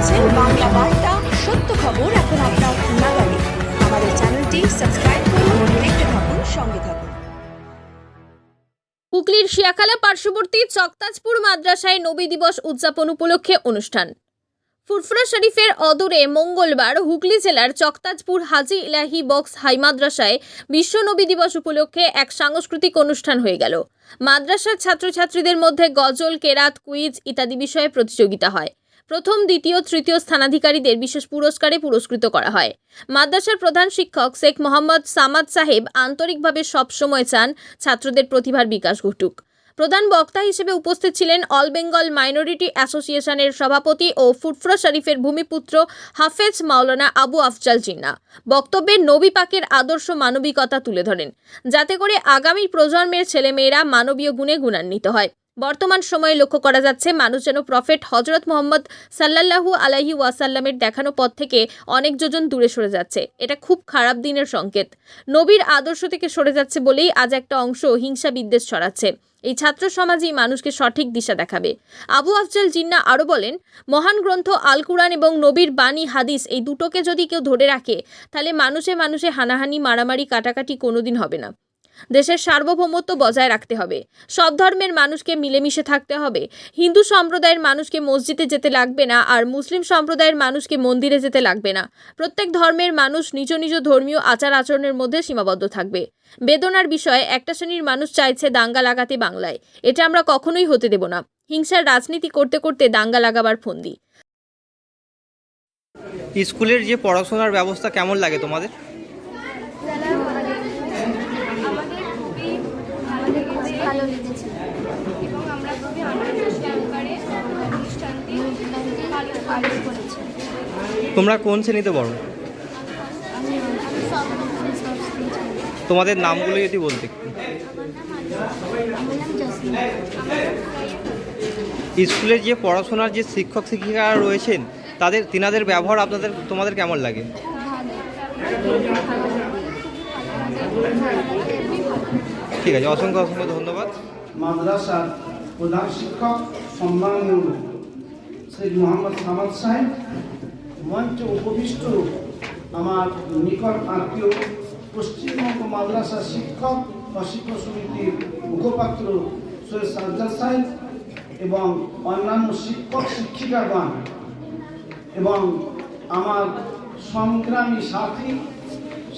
দেখছেন বাংলা বার্তা, সত্য খবর এখন আপনার নাগালে। আমাদের চ্যানেলটি সাবস্ক্রাইব করুন, দেখতে থাকুন, সঙ্গে থাকুন। হুগলির শিয়াখালা পার্শ্ববর্তী চকতাজপুর মাদ্রাসায় নবী দিবস উদযাপন উপলক্ষে অনুষ্ঠান। ফুরফুরা শরীফের অদূরে মঙ্গলবার হুগলি জেলার চকতাজপুর হাজি ইলাহি বক্স হাই মাদ্রাসায় বিশ্ব নবী দিবস উপলক্ষে এক সাংস্কৃতিক অনুষ্ঠান হয়ে গেল। মাদ্রাসার ছাত্রছাত্রীদের মধ্যে গজল, কেরাত, কুইজ ইত্যাদি বিষয়ে প্রতিযোগিতা হয়। প্রথম, দ্বিতীয়, তৃতীয় স্থানাধিকারীদের বিশেষ পুরস্কারে পুরস্কৃত করা হয়। মাদ্রাসার প্রধান শিক্ষক শেখ মোহাম্মদ সামাদ সাহেব আন্তরিকভাবে সবসময় চান ছাত্রদের প্রতিভার বিকাশ ঘটুক। প্রধান বক্তা হিসেবে উপস্থিত ছিলেন অল বেঙ্গল মাইনরিটি অ্যাসোসিয়েশনের সভাপতি ও ফুটফুরা শরীফের ভূমিপুত্র হাফেজ মাওলানা আবু আফজাল জিন্না। বক্তব্যে নবী পাকের আদর্শ মানবিকতা তুলে ধরেন। যাতে করে আগামী প্রজন্মের ছেলেমেয়েরা মানবীয় গুণে গুণান্বিত হয়। বর্তমান সময়ে লক্ষ্য করা যাচ্ছে মানুষ যেন প্রফেট হজরত মোহাম্মদ সাল্লাল্লাহু আলাইহি ওয়াসাল্লামের দেখানো পথ থেকে অনেক যোজন দূরে সরে যাচ্ছে। এটা খুব খারাপ দিনের সংকেত। নবীর আদর্শ থেকে সরে যাচ্ছে বলেই আজ একটা অংশ হিংসা বিদ্বেষ ছড়াচ্ছে। এই ছাত্র সমাজই মানুষকে সঠিক দিশা দেখাবে। আবু আফজাল জিন্না আরও বলেন, মহান গ্রন্থ আল কুরআন এবং নবীর বাণী হাদিস এই দুটোকে যদি কেউ ধরে রাখে, তাহলে মানুষে মানুষে হানাহানি, মারামারি, কাটাকাটি কোনোদিন হবে না। দেশের সার্বভৌমত্ব বজায় রাখতে হবে। সব ধর্মের মানুষকে মিলেমিশে থাকতে হবে। হিন্দু সম্প্রদায়ের মানুষকে মসজিদে যেতে লাগবে না আর মুসলিম সম্প্রদায়ের মানুষকে মন্দিরে যেতে লাগবে না। প্রত্যেক ধর্মের মানুষ নিজ নিজ ধর্মীয় আচার আচরণের মধ্যে সীমাবদ্ধ থাকবে। বেদনার বিষয়ে একটা শ্রেণির মানুষ চাইছে দাঙ্গা লাগাতে বাংলায়। এটা আমরা কখনোই হতে দেব না। হিংসার রাজনীতি করতে করতে দাঙ্গা লাগাবার ফন্দি। স্কুলের যে পড়াশোনার ব্যবস্থা কেমন লাগে তোমাদের আমাদের খুবই ভালো লেগেছে ভালো লেগেছে এবং আমরা খুবই আনন্দ সহকারে অনুষ্ঠানটি পালন পালন করেছি তোমরা কোন শ্রেণীতে পড়ো? তোমাদের নামগুলো যদি বলতে স্কুলের যে পড়াশোনার যে শিক্ষক, শিক্ষিকারা রয়েছেন, তাদের, তিনাদের ব্যবহার আপনাদের, তোমাদের কেমন লাগে? ঠিক আছে, অসংখ্য অসংখ্য ধন্যবাদ। মাদ্রাসার প্রধান শিক্ষক সম্মানীয় শেখ মোহাম্মদ সামাদ সাহেব মঞ্চে উপবিষ্ট আমার নিকট আত্মীয়, পশ্চিমবঙ্গ মাদ্রাসা শিক্ষক শিক্ষক সমিতির মুখপাত্র সৈয়দ সাজ্জাদ সাহেব এবং অন্যান্য শিক্ষক শিক্ষিকাগণ এবং আমার সংগ্রামী সাথী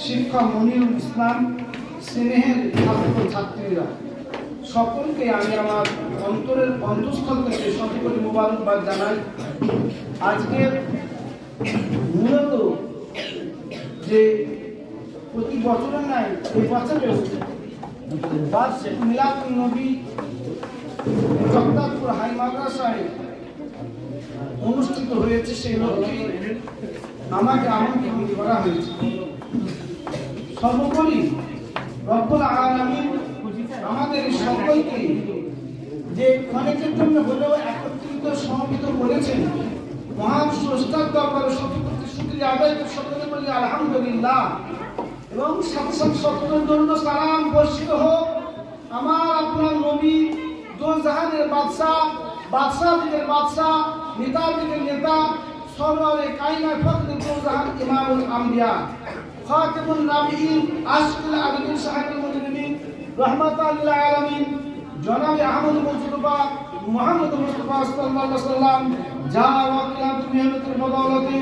শিক্ষক মনিরুল ইসলাম, স্নেহের ছাত্র ছাত্রীরা। সকলকে আমি আমার অন্তরের অন্তঃস্থল থেকে সকলকে মোবারকবাদ জানাই। আজকের মূলত যে প্রতি বছরের নাই এই বছরেও বার্ষিক মিলাদুল নবী জগদাপুর হাই মাদ্রাসায় অনুষ্ঠিত হয়েছে সেই লক্ষ্যে আমাকে আমন্ত্রণ করা হয়েছে। সর্বোপরি রব্বুল আলামিন আমাদের সকলকে যে ক্ষণিকের জন্য হলেও একত্রিত সমবেত করেছেন, মহান স্রষ্টার দরবারে সত্যি শুক্রিয়া এবং সাথে সাথে সকলের জন্য হোক। আমার আপনার নবী দো বাদশাহ বাদশাহ বাদশাহ, নেতা নেতা সর্বরে কাইনা ফখরে দো জাহান ইমামুল আম্বিয়া, খাতিমুন নাবিয়িন আশকুল আবিদিন সাহেবুল মুজরিমিন রহমাতাল লিল আলামিন, জনাবে আহমদ মুস্তফা মোহাম্মদ মুস্তফা সাল্লাল্লাহু আলাইহি সাল্লাম যা ওয়াকিলাত মেহনতের বদৌলতে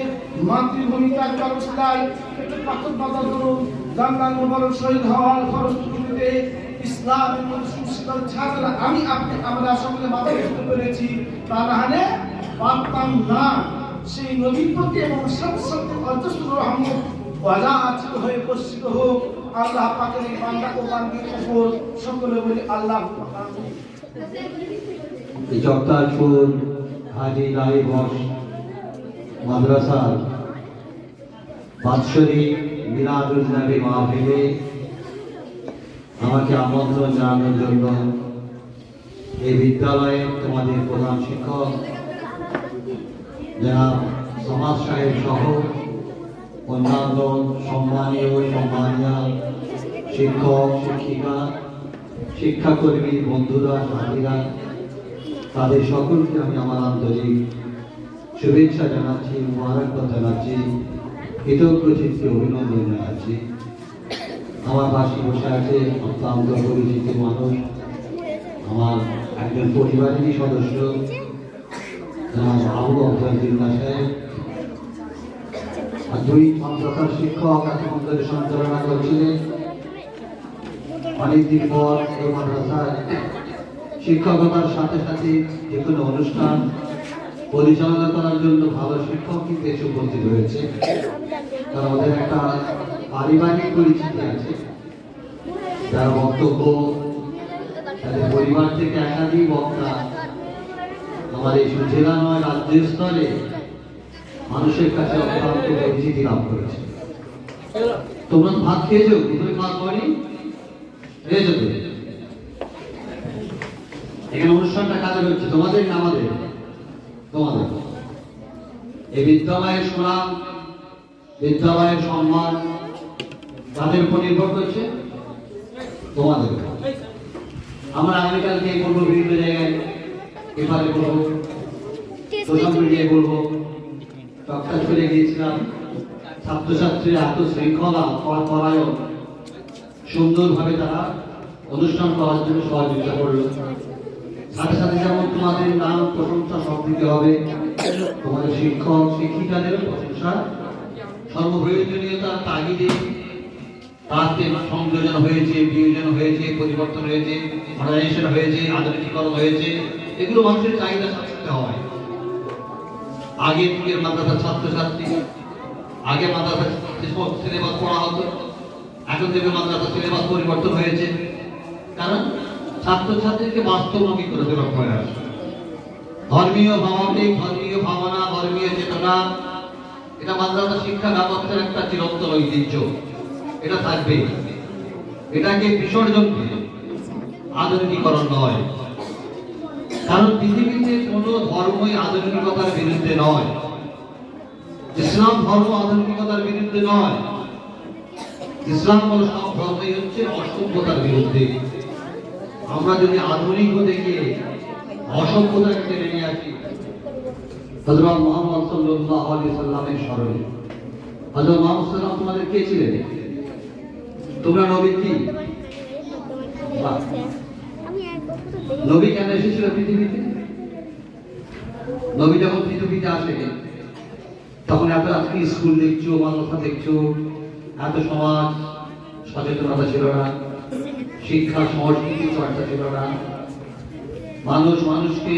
মাতৃভূমি ত্যাগ একটু পাথর পাতা করুন জান্নাত মুবারক শহীদ হওয়ার ফলশ্রুতিতে ইসলামের মধ্যে সুশীতল ছাত্র আমি আপনি আমরা সকলে মাথা উঁচু করেছি, তা না হলে পারতাম না। সেই নবীর প্রতি এবং সাথে সাথে অজস্র রহমত ওয়াজা আচিত হয়ে বর্ষিত হোক। আল্লাহ পাকের এই বান্দা ও বান্দির উপর সকলে বলি আল্লাহ। জগদালপুর হাজি রায় বস মাদ্রাসার বাৎসরিক মিলাদুল নবী মাহফিলে আমাকে আমন্ত্রণ জানানোর জন্য এই বিদ্যালয়ে তোমাদের প্রধান শিক্ষক যারা সমাজ সাহেব সহ অন্যান্য সম্মানীয় সম্মানীয় শিক্ষক, শিক্ষিকা, শিক্ষাকর্মী, বন্ধুরা সাথীরা তাদের সকলকে আমি আমার আন্তরিক শুভেচ্ছা জানাচ্ছি, মুবারকবাদ জানাচ্ছি কৃতজ্ঞ চিত্তে অভিনন্দন জানাচ্ছি। আমার পাশে বসে আছে অত্যন্ত পরিচিত মানুষ, আমার একজন পরিবারেরই সদস্য, জনাব আবু আফজাল জিল্লা সাহেব আর দুই প্রকার শিক্ষক এতক্ষণ সঞ্চালনা করছিলেন। অনেকদিন পর এই মাদ্রাসায় শিক্ষকতার সাথে সাথে যে কোনো অনুষ্ঠান পরিচালনা করার জন্য ভালো শিক্ষক কিন্তু এসে উপস্থিত হয়েছে। কারণ ওদের একটা পারিবারিক পরিচিতি আছে। যার বক্তব্য, তাদের পরিবার থেকে একাধিক বক্তা আমার এই জেলা নয় রাজ্য স্তরে মানুষের কাছে অত্যন্ত পরিচিতি লাভ করেছে। তোমরা ভাত খেয়েছো? দুপুরে খাওয়া পরে খেয়েছো তো? এখানে অনুষ্ঠানটা কাজে হচ্ছে তোমাদের না আমাদের? তোমাদের। এই বিদ্যালয়ের সুনাম, বিদ্যালয়ের সম্মান তাদের উপর নির্ভর করছে তোমাদের আমরা আগামীকালকে করব বিভিন্ন জায়গায় এপারে করব সোশ্যাল মিডিয়ায় বলব। ডক্টর চলে গিয়েছিলাম, ছাত্রছাত্রীরা এত শৃঙ্খলা করায়ও সুন্দরভাবে তারা অনুষ্ঠান করার জন্য সহযোগিতা করল। যেমন তোমাদের নাম প্রশংসা সব দিতে হবে। তোমাদের শিক্ষক শিক্ষিকাদেরও প্রশংসা। সর্বপ্রয়োজনীয়তার তাগিদে তাতে সংযোজন হয়েছে, বিয়োজন হয়েছে, পরিবর্তন হয়েছে মডার্নাইজেশন হয়েছে, আধুনিকীকরণ হয়েছে। এগুলো মানুষের চাহিদা সাথে হয় আগে যুগের মাদ্রাসা ছাত্রছাত্রী, আগে মাদ্রাসা সিলেবাস পড়া হতো। এখন থেকে মাদ্রাসা সিলেবাস পরিবর্তন হয়েছে। কারণ ছাত্রছাত্রীকে বাস্তবমুখী করে তোলা প্রয়াস ধর্মীয় ভাবাবেগ ধর্মীয় ভাবনা, ধর্মীয় চেতনা, এটা মাদ্রাসা শিক্ষা ব্যবস্থার একটা চিরন্তন ঐতিহ্য। এটা থাকবে। এটাকে বিসর্জন আধুনিকীকরণ নয়। কারণ পৃথিবীতে কোনো ধর্মই আধুনিকতার বিরুদ্ধে নয়। ইসলাম ধর্ম আধুনিকতার বিরুদ্ধে নয়। ইসলাম বলে সব ধর্মই হচ্ছে অসভ্যতার বিরুদ্ধে। আমরা যদি আধুনিক হতে গিয়ে অসভ্যতাকে টেনে নিয়ে আসি হজরত মোহাম্মদ সাল্লাহ আলী সাল্লামের স্মরণে। হজরত মোহাম্মদ সাল্লাম তোমাদের কে ছিলেন? তোমরা নবী কি? নবী কেন এসেছিল পৃথিবীতে? নবী যখন পৃথিবীতে আসে, তখন এত আজকে স্কুল দেখছ, মাদ্রাসা দেখছ? এত সমাজ সচেতনতা ছিল না। শিক্ষা সংস্কৃতি চর্চা ছিল না। মানুষ মানুষকে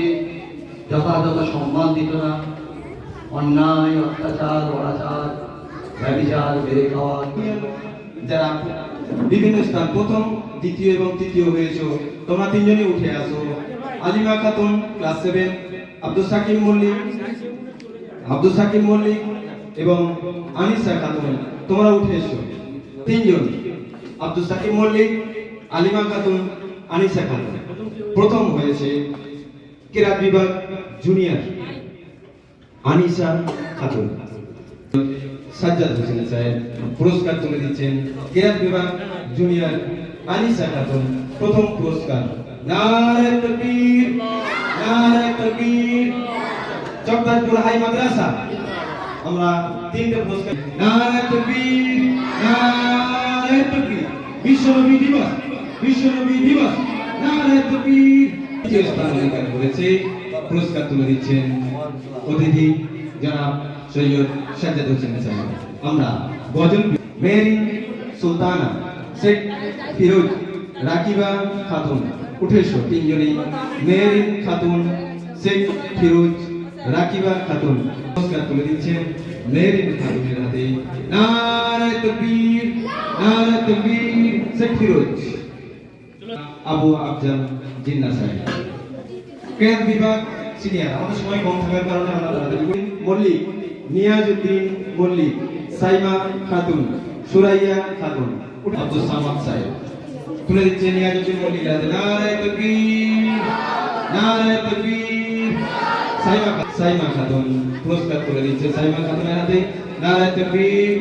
যথাযথ সম্মান দিত না। অন্যায়, অত্যাচার, অনাচার ব্যবিচার বেড়ে খাওয়া। যারা বিভিন্ন স্থান, প্রথম, দ্বিতীয় এবং তৃতীয় হয়েছো, তোমরা তিনজনই উঠে আসো। আলিমা খাতুন, ক্লাস সেভেন, আব্দুল সাকিব মল্লিক, আব্দুল সাকিব মল্লিক এবং আনিসা খাতুন, তোমরা উঠে এসো। তিনজন, আব্দুল সাকিব মল্লিক আলিমা খাতুন আনিসা খাতুন প্রথম হয়েছে কেরাত বিভাগ জুনিয়র আনিসা খাতুন। সাজ্জাদ হোসেন সাহেব পুরস্কার তুলে দিচ্ছেন কেরাত বিভাগ জুনিয়র আনিসা খাতুন। প্রথম পুরস্কার। নারে তকবীর নারে তকবীর। চকদারপুর হাই মাদ্রাসা। আমরা তিনটে পুরস্কার নারে তকবীর নারে তকবীর। বিশ্বনবী দিবস। বিশ্বনবী দিবস। পুরস্কার তুলে দিচ্ছেন অতিথি জনাব সৈয়দ সাজ্জাদ হোসেন আমরা গজল মেরি সুলতানা, শেখ ফিরোজ, রাকিবা খাতুন উঠে এসো তিনজনই মেরি খাতুন, শেখ ফিরোজ, রাকিবা খাতুন। পুরস্কার তুলে দিচ্ছেন মেরি খাতুনের হাতে। নারায় তকবীর নারায় তকবীর শেখ ফিরোজ। আবু আফজাল জিন্না সাহেব। ক্রেন বিভাগ সিনিয়র। আমাদের সময় কম থাকার কারণে আমরা মল্লিক, নিয়াজউদ্দিন মল্লিক, সাইমা খাতুন, সুরাইয়া খাতুন। আব্দুল সামাদ সাহেব। তুলে দিচ্ছে নিয়াজউদ্দিন মল্লিক। নারায় তাকবীর নারায় তাকবীর। সাইমা সাইমা খাতুন। পুরস্কার তুলে দিচ্ছে সাইমা খাতুনের হাতে। নারায় তাকবীর।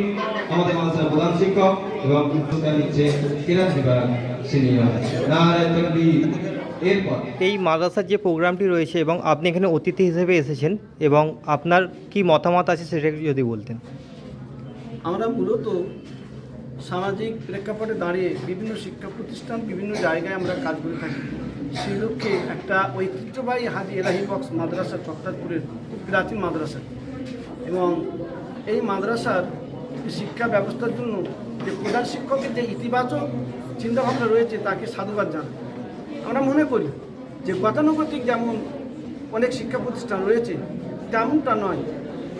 আমাদের মাদ্রাসার প্রধান শিক্ষক এবং পুরস্কার দিচ্ছে কিরাত বিভাগ। সিনিয়র এরপর। এই মাদ্রাসার যে প্রোগ্রামটি রয়েছে এবং আপনি এখানে অতিথি হিসেবে এসেছেন এবং আপনার কি মতামত আছে সেটা একটু যদি বলতেন। আমরা মূলত সামাজিক প্রেক্ষাপটে দাঁড়িয়ে বিভিন্ন শিক্ষা প্রতিষ্ঠান বিভিন্ন জায়গায় আমরা কাজ করে থাকি। সেই লক্ষ্যে একটা ঐতিহ্যবাহী হাজি এলাহি বক্স মাদ্রাসা চক্রাতপুরের খুব প্রাচীন মাদ্রাসা। এবং এই মাদ্রাসার শিক্ষা ব্যবস্থার জন্য যে প্রধান শিক্ষকের যে ইতিবাচক চিন্তাভাবনা রয়েছে তাকে সাধুবাদ জানাই আমরা মনে করি যে গতানুগতিক যেমন অনেক শিক্ষা প্রতিষ্ঠান রয়েছে, তেমনটা নয়।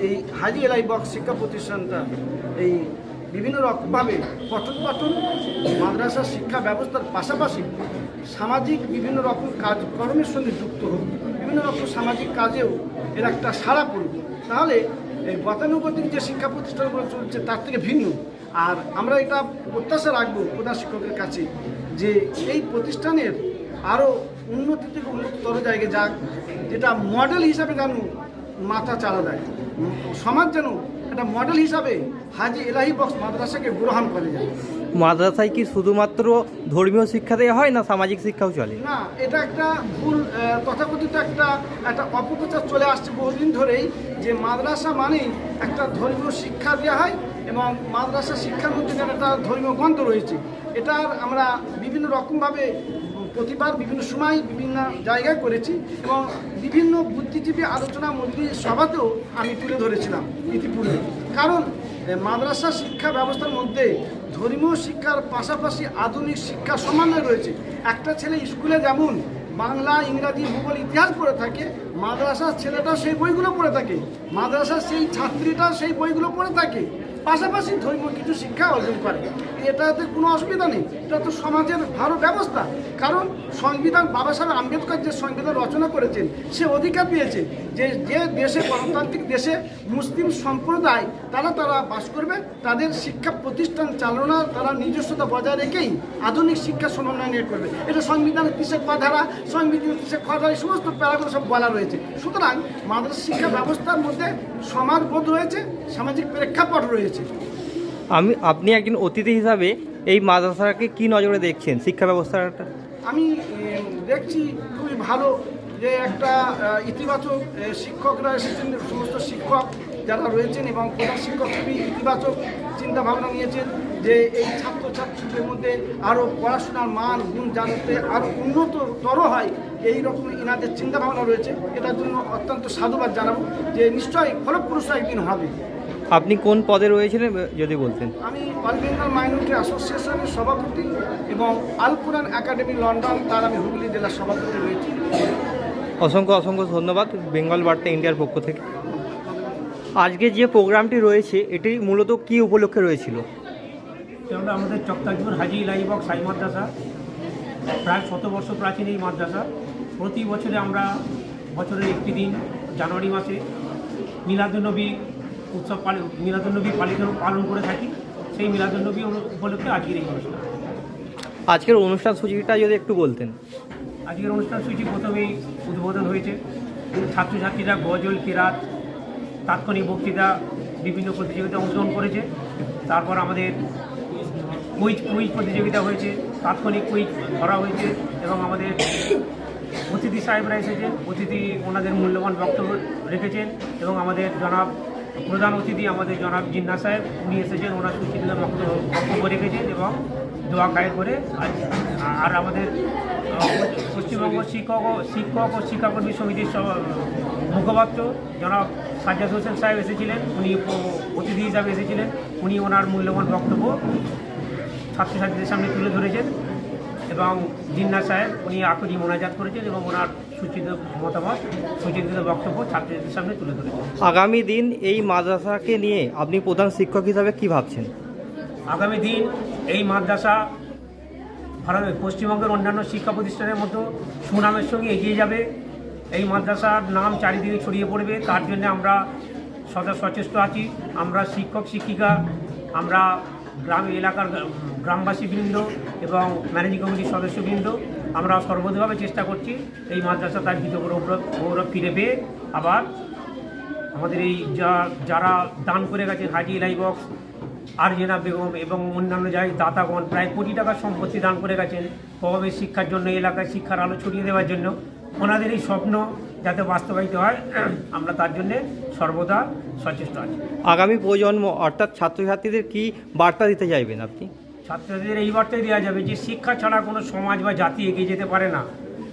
এই হাজি এলাই বক্স শিক্ষা প্রতিষ্ঠানটা এই বিভিন্ন রকমভাবে পঠন পাঠন মাদ্রাসা শিক্ষা ব্যবস্থার পাশাপাশি সামাজিক বিভিন্ন রকম কাজকর্মের সঙ্গে যুক্ত হোক, বিভিন্ন রকম সামাজিক কাজেও এর একটা সাড়া পড়বে তাহলে এই গতানুগতিক যে শিক্ষা প্রতিষ্ঠানগুলো চলছে তার থেকে ভিন্ন। আর আমরা এটা প্রত্যাশা রাখব প্রধান শিক্ষকের কাছে যে এই প্রতিষ্ঠানের আরও উন্নতি থেকে উন্নততর জায়গায় যাক যেটা মডেল হিসাবে যেন মাথা চালা দেয়। সমাজ যেন একটা মডেল হিসাবে হাজি এলাহি বক্স মাদ্রাসাকে গ্রহণ করে যায়। মাদ্রাসায় কি শুধুমাত্র ধর্মীয় শিক্ষা দেওয়া হয় না সামাজিক শিক্ষাও চলে? না এটা একটা ভুল তথাকথিত একটা একটা অপপ্রচার চলে আসছে বহুদিন ধরেই যে মাদ্রাসা মানেই একটা ধর্মীয় শিক্ষা দেওয়া হয় এবং মাদ্রাসা শিক্ষার মধ্যে একটা ধর্মীয় গ্রন্থ রয়েছে, এটার আমরা বিভিন্ন রকমভাবে প্রতিবার বিভিন্ন সময় বিভিন্ন জায়গায় করেছি এবং বিভিন্ন বুদ্ধিজীবী আলোচনা মন্দির সভাতেও আমি তুলে ধরেছিলাম ইতিপূর্বে। কারণ মাদ্রাসা শিক্ষা ব্যবস্থার মধ্যে ধর্মীয় শিক্ষার পাশাপাশি আধুনিক শিক্ষা সমন্বয় রয়েছে। একটা ছেলে স্কুলে যেমন বাংলা, ইংরাজি, ভূগোল, ইতিহাস পড়ে থাকে, মাদ্রাসার ছেলেটাও সেই বইগুলো পড়ে থাকে, মাদ্রাসার সেই ছাত্রীটাও সেই বইগুলো পড়ে থাকে। পাশাপাশি ধর্মীয় কিছু শিক্ষা অর্জন করে। এটাতে কোনো অসুবিধা নেই। এটা তো সমাজের ভালো ব্যবস্থা। কারণ সংবিধান বাবা সাহেব আম্বেদকর যে সংবিধান রচনা করেছেন, সে অধিকার পেয়েছে যে যে দেশে, গণতান্ত্রিক দেশে মুসলিম সম্প্রদায়, তারা তারা বাস করবে, তাদের শিক্ষা প্রতিষ্ঠান চালনা, তারা নিজস্বতা বজায় রেখেই আধুনিক শিক্ষা সমন্বয় করবে। এটা সংবিধানের কিসের ধারা সংবিধানের কিসের ধারা এই সমস্ত প্যারাগুলো সব বলা রয়েছে। সুতরাং মাদ্রাসা শিক্ষা ব্যবস্থার মধ্যে সমাজবোধ রয়েছে, সামাজিক প্রেক্ষাপট রয়েছে। আমি, আপনি একজন অতিথি হিসাবে এই মাদ্রাসাকে কি নজরে দেখছেন, শিক্ষা ব্যবস্থাটা? আমি দেখছি খুবই ভালো যে একটা ইতিবাচক শিক্ষকরা এসেছেন, সমস্ত শিক্ষক যারা রয়েছেন এবং প্রধান শিক্ষক খুবই ইতিবাচক চিন্তা ভাবনা নিয়েছেন যে এই ছাত্রছাত্রীদের মধ্যে আরও পড়াশোনার মান, গুণ জানতে আরও উন্নততর হয়, এই রকম এনাদের চিন্তা ভাবনা রয়েছে। এটার জন্য অত্যন্ত সাধুবাদ জানাব যে নিশ্চয়ই ফলপ্রসূ একদিন হবে। আপনি কোন পদে রয়েছিলেন যদি বলতেন? আমি অল বেঙ্গল মাইনরিটি অ্যাসোসিয়েশনের সভাপতি এবং আল কোরআন একাডেমি লন্ডন তার আমি হুগলি জেলার সভাপতি রয়েছি। অসংখ্য অসংখ্য ধন্যবাদ বেঙ্গল বার্তা ইন্ডিয়ার পক্ষ থেকে। আজকে যে প্রোগ্রামটি রয়েছে এটি মূলত কি উপলক্ষে রয়েছিল? যেমন আমাদের চক্তাজপুর হাজি লাইবক সাই মাদ্রাসা। প্রায় শত বর্ষ প্রাচীন এই মাদ্রাসা। প্রতি বছরে আমরা বছরের একটি দিন জানুয়ারি মাসে মিলাদুলনবী উৎসব পালি মিলাদুলনবী পালিত পালন করে থাকি। সেই মিলাদুলনবী উপলক্ষে আজকের এই অনুষ্ঠান। আজকের অনুষ্ঠান সূচিটা যদি একটু বলতেন। আজকের অনুষ্ঠান সূচি প্রথমেই উদ্বোধন হয়েছে। ছাত্রছাত্রীরা গজল কেরাত তাৎক্ষণিক বক্তৃতা বিভিন্ন প্রতিযোগিতায় অংশগ্রহণ করেছে। তারপর আমাদের কুইজ কুইজ প্রতিযোগিতা হয়েছে তাৎক্ষণিক কুইজ ধরা হয়েছে এবং আমাদের অতিথি সাহেবরা এসেছেন। অতিথি ওনাদের মূল্যবান বক্তব্য রেখেছেন এবং আমাদের জনাব প্রধান অতিথি আমাদের জনাব জিন্না সাহেব, উনি এসেছেন, ওনার সুচিন্তা বক্তব্য রেখেছেন এবং দোয়া গায়ে করে আর আমাদের পশ্চিমবঙ্গ শিক্ষক ও শিক্ষক ও শিক্ষাকর্মী সমিতির মুখপাত্র জনাব সাজ্জাদ হোসেন সাহেব এসেছিলেন, উনি অতিথি হিসাবে এসেছিলেন, উনি ওনার মূল্যবান বক্তব্য ছাত্রছাত্রীদের সামনে তুলে ধরেছেন এবং জিন্না সাহেব, উনি আকরি মোনাজাত করেছেন এবং ওনার সূচিত মতামত সূচিত বক্তব্য ছাত্রছাত্রীদের সামনে তুলে আগামী দিন এই মাদ্রাসাকে নিয়ে আপনি প্রধান শিক্ষক হিসাবে কি ভাবছেন? আগামী দিন এই মাদ্রাসা ভারতের পশ্চিমবঙ্গের অন্যান্য শিক্ষা প্রতিষ্ঠানের মতো সুনামের সঙ্গে এগিয়ে যাবে। এই মাদ্রাসার নাম চারিদিকে ছড়িয়ে পড়বে। তার জন্য আমরা সদা সচেষ্ট আছি। আমরা শিক্ষক শিক্ষিকা আমরা গ্রাম এলাকার গ্রামবাসীবৃন্দ এবং ম্যানেজিং কমিটির সদস্যবৃন্দ। আমরা সর্বতভাবে চেষ্টা করছি এই মাদ্রাসা তার গীত গৌরব ফিরে পেয়ে আবার আমাদের এই যা, যারা দান করে গেছেন হাজি এলাই বক্স আরজেনা বেগম এবং অন্যান্য যাই দাতাগণ, প্রায় কোটি টাকার সম্পত্তি দান করে গেছেন প্রভাবের শিক্ষার জন্য এলাকায় শিক্ষার আলো ছড়িয়ে দেওয়ার জন্য। ওনাদের এই স্বপ্ন যাতে বাস্তবায়িত হয়, আমরা তার জন্যে সর্বদা সচেষ্ট আছি। আগামী প্রজন্ম, অর্থাৎ ছাত্রছাত্রীদের কি বার্তা দিতে চাইবেন আপনি? ছাত্রদের এই বার্তাই দেওয়া যাবে যে শিক্ষা ছাড়া কোনো সমাজ বা জাতি এগিয়ে যেতে পারে না।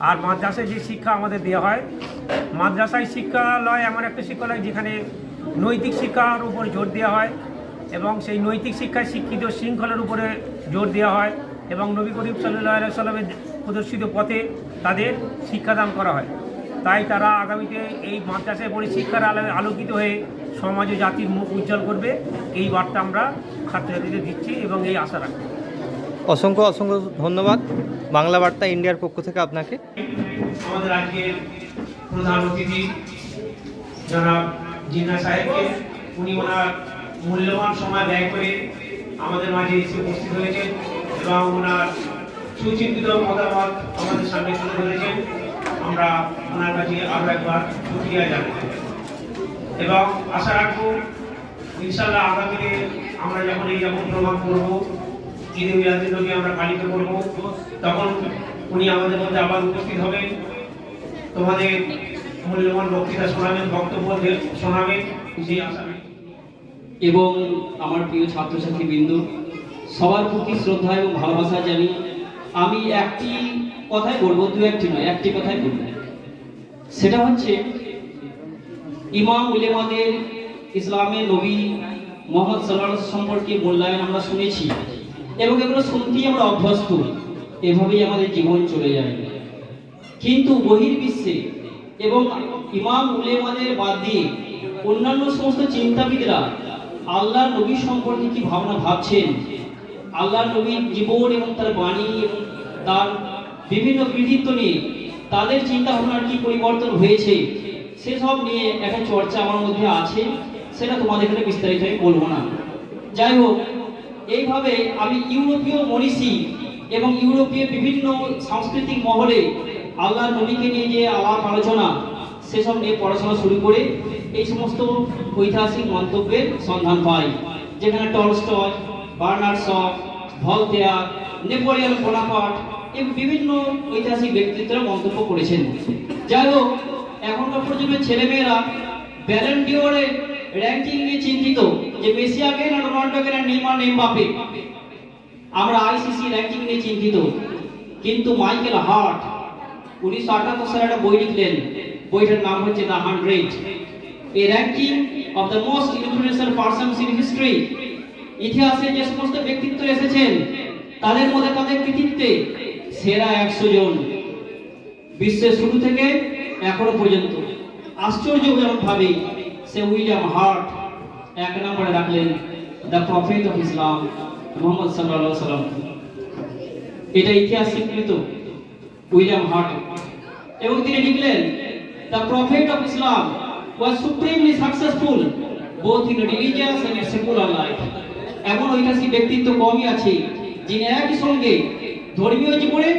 আর মাদ্রাসায় যে শিক্ষা আমাদের দেওয়া হয়, মাদ্রাসায় শিক্ষালয় এমন একটা শিক্ষালয় যেখানে নৈতিক শিক্ষার উপর জোর দেওয়া হয় এবং সেই নৈতিক শিক্ষায় শিক্ষিত শৃঙ্খলার উপরে জোর দেওয়া হয় এবং নবী করিম সাল্লাহ সাল্লামের প্রদর্শিত পথে তাদের শিক্ষাদান করা হয়। তাই তারা আগামীতে এই মাদ্রাসায় পড়ে শিক্ষার আলোকিত হয়ে সমাজ ও জাতির মুখ উজ্জ্বল করবে। এই বার্তা আমরা ছাত্রছাত্রীদের দিচ্ছি এবং এই আশা রাখছি। অসংখ্য অসংখ্য ধন্যবাদ। বাংলা বার্তা ইন্ডিয়ার পক্ষ থেকে আপনাকে। আমাদের আজকের প্রধান অতিথি জনাব জিন্না সাহেবকে উনি ওনার মূল্যবান সময় ব্যয় করে আমাদের মাঝে এসে উপস্থিত হয়েছেন এবং ওনার সুচিন্তিত মতামত আমাদের সামনে তুলে ধরেছেন। আমরা ওনার কাছে আরও একবার সুক্রিয়া জানাই। এবং আশা রাখব ইনশাল্লাহ আগামীতে আমরা যখন এই যখন প্রমাণ করব ঈদে নবী আমরা পালিত করব, তখন উনি আমাদের মধ্যে আবার উপস্থিত হবেন। তোমাদের মূল্যবান বক্তৃতা শোনাবেন, বক্তব্য শোনাবেন, সেই আশা এবং আমার প্রিয় ছাত্রছাত্রী বিন্দু, সবার প্রতি শ্রদ্ধা এবং ভালোবাসা জানি, আমি একটি কথাই বলব, দু একটি নয়, একটি কথাই বলব। সেটা হচ্ছে ইমাম উলেমাদের ইসলামের নবী মোহাম্মদ সাল্লাহ সম্পর্কে মূল্যায়ন আমরা শুনেছি এবং এগুলো শুনতেই আমরা অভ্যস্ত, এভাবেই আমাদের জীবন চলে যায়। কিন্তু বহির্বিশ্বে এবং ইমাম উলেমাদের বাদ দিয়ে অন্যান্য সমস্ত চিন্তাবিদরা আল্লাহ নবী সম্পর্কে কি ভাবনা ভাবছেন? আল্লাহ নবীর জীবন এবং তার বাণী এবং তার বিভিন্ন কৃতিত্ব নিয়ে তাদের চিন্তা ভাবনার কি পরিবর্তন হয়েছে? সেসব নিয়ে একটা চর্চা আমার মধ্যে আছে, সেটা তোমাদের এখানে বিস্তারিত আমি বলব না। যাই হোক, এইভাবে আমি ইউরোপীয় মনীষী এবং ইউরোপীয় বিভিন্ন সাংস্কৃতিক মহলে আল্লাহ নবীকে নিয়ে যে আলাপ আলোচনা, সেসব নিয়ে পড়াশোনা শুরু করে এই সমস্ত ঐতিহাসিক মন্তব্যের সন্ধান পাই। যেখানে Tolstoy, Bernard Shaw Voltaire Napoleon Bonaparte এবং বিভিন্ন ঐতিহাসিক ব্যক্তিত্বরা মন্তব্য করেছেন। যাই হোক এখনকার প্রজন্মের ছেলেমেয়েরা ব্যালেন্ডিওরে র্যাঙ্কিং নিয়ে চিন্তিত যে মেসি আগে না রোনাল্ডো আগে না নেইমার নেমবাপে আমরা আইসিসি র্যাঙ্কিং নিয়ে চিন্তিত। কিন্তু মাইকেল হার্ট উনিশশো আটাত্তর সালে একটা বই লিখলেন। বইটার নাম হচ্ছে the hundred. A ranking of the most influential persons in history ইতিহাসে যে সমস্ত ব্যক্তিত্ব এসেছেন, তাদের মধ্যে তাদের কৃতিত্বে সেরা একশো জন। বিশ্বের শুরু থেকে এখনও পর্যন্ত। আশ্চর্যজনক ভাবে সে উইলিয়াম হার্ট এক নম্বরে রাখলেন the prophet of Islam, Muhammad সাল্লাহ সাল্লাম এটা ইতিহাস স্বীকৃত উইলিয়াম হার্ট। এবং তিনি লিখলেন, the prophet of Islam was supremely successful both in religious and secular life. এমন ঐতিহাসিক ব্যক্তিত্ব কমই আছে যিনি একই সঙ্গে ধর্মীয় জীবনে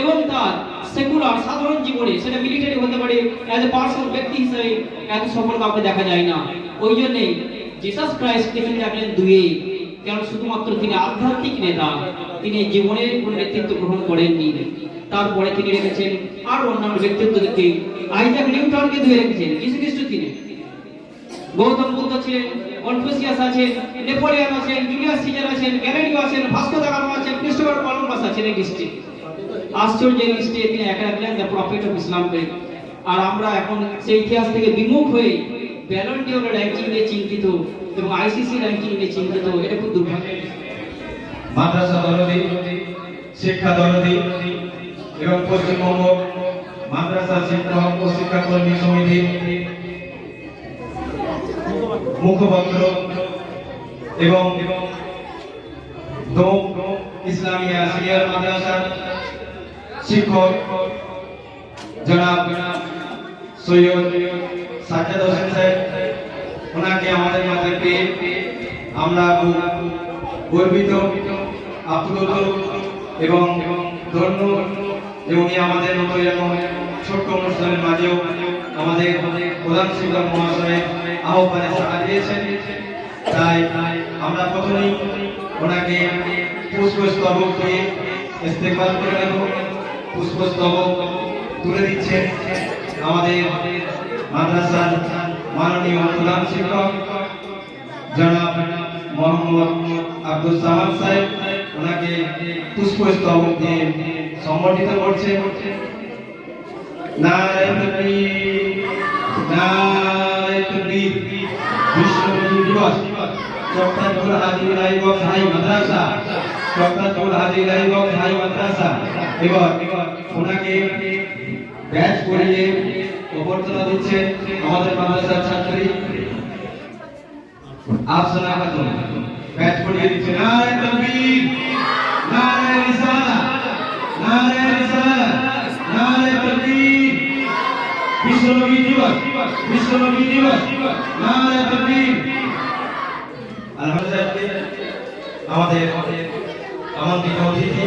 এবং তার সেকুলার সাধারণ জীবনে সেটা মিলিটারি হতে পারে অ্যাজ এ পার্সন ব্যক্তি হিসেবে এত সফল কাউকে দেখা যায় না। ওই জন্যে জিসাস ক্রাইস্ট লিখে রাখলেন দুয়ে কেন শুধুমাত্র তিনি আধ্যাত্মিক নেতা, তিনি জীবনের কোন নেতৃত্ব গ্রহণ করেননি। তারপরে তিনি রেখেছেন আর অন্যান্য ব্যক্তিত্বদেরকে। আইজাক নিউটনকে ধুয়ে রেখেছেন কিছু কিছু তিনি। গৌতম বুদ্ধ ছিলেন, কনফুসিয়াস আছেন, নেপোলিয়ন আছেন, জুলিয়াস সিজার আছেন, গ্যালিলিও আছেন, ভাস্কো দা গামা আছেন, ক্রিস্টোফার কলম্বাস আছেন, এই লিস্টে। আশ্চর্য এই তিনি একা রাখলেন দ্য প্রফেট অফ ইসলামকে আর আমরা এখন সেই ইতিহাস থেকে বিমুখ হয়ে ব্যালন র্যাঙ্কিং নিয়ে চিন্তিত এবং আইসিসি র্যাঙ্কিং নিয়ে চিন্তিত, এটা খুব দুর্ভাগ্যের বিষয়। মাদ্রাসা দরদি, শিক্ষা দরদি এবং পশ্চিমবঙ্গ মাদ্রাসা শিক্ষক ও শিক্ষাকর্মী সমিতি মুখপাত্র এবং ইসলামিয়া সিনিয়র মাদ্রাসার শিক্ষক, জনাব সৈয়দ সাজ্জাদ হোসেন সাহেব, ওনাকে আমাদের মাঝে পেয়ে আমরা গর্বিত, আপ্লুত এবং ধন্য উনি আমাদের মতো এরকম ছোট্ট অনুষ্ঠানের মাঝেও আমাদের প্রধান শিক্ষক মহাশয় আহ্বানে সাড়া দিয়েছেন। তাই আমরা প্রথমেই ওনাকে পুষ্পস্তবক দিয়ে ইস্তেকবাল করে নেব। পুষ্পস্তবক তুলে দিচ্ছেন আমাদের মাদ্রাসার মাননীয় প্রধান শিক্ষক জনাব মোহাম্মদ আব্দুল সামাদ সাহেব। ওনাকে পুষ্পস্তবক দিয়ে সম্বর্ধিত করছেন নারায়ণ তাকবীর বিশ্ব দিবস চক্তাজপুর হাজি রাইবক হাই মাদ্রাসা চক্তাজপুর হাজি রাইবক হাই মাদ্রাসা। এবার ওনাকে ব্যাচ করিয়ে অভ্যর্থনা দিচ্ছে আমাদের মাদ্রাসার ছাত্রী আফসানা খাতুন। ব্যাচ করিয়ে দিচ্ছে। নারায়ণ তাকবীর নারায়ণ রিসালা নারায়ণ রিসালা, নারায়ণ তাকবীর বিশ্বনবী দিবস বিশ্বনবী দিবস, নারায়ণ তাকবীর আলহামদুলিল্লাহ, আমাদের আমন্ত্রিত অতিথি।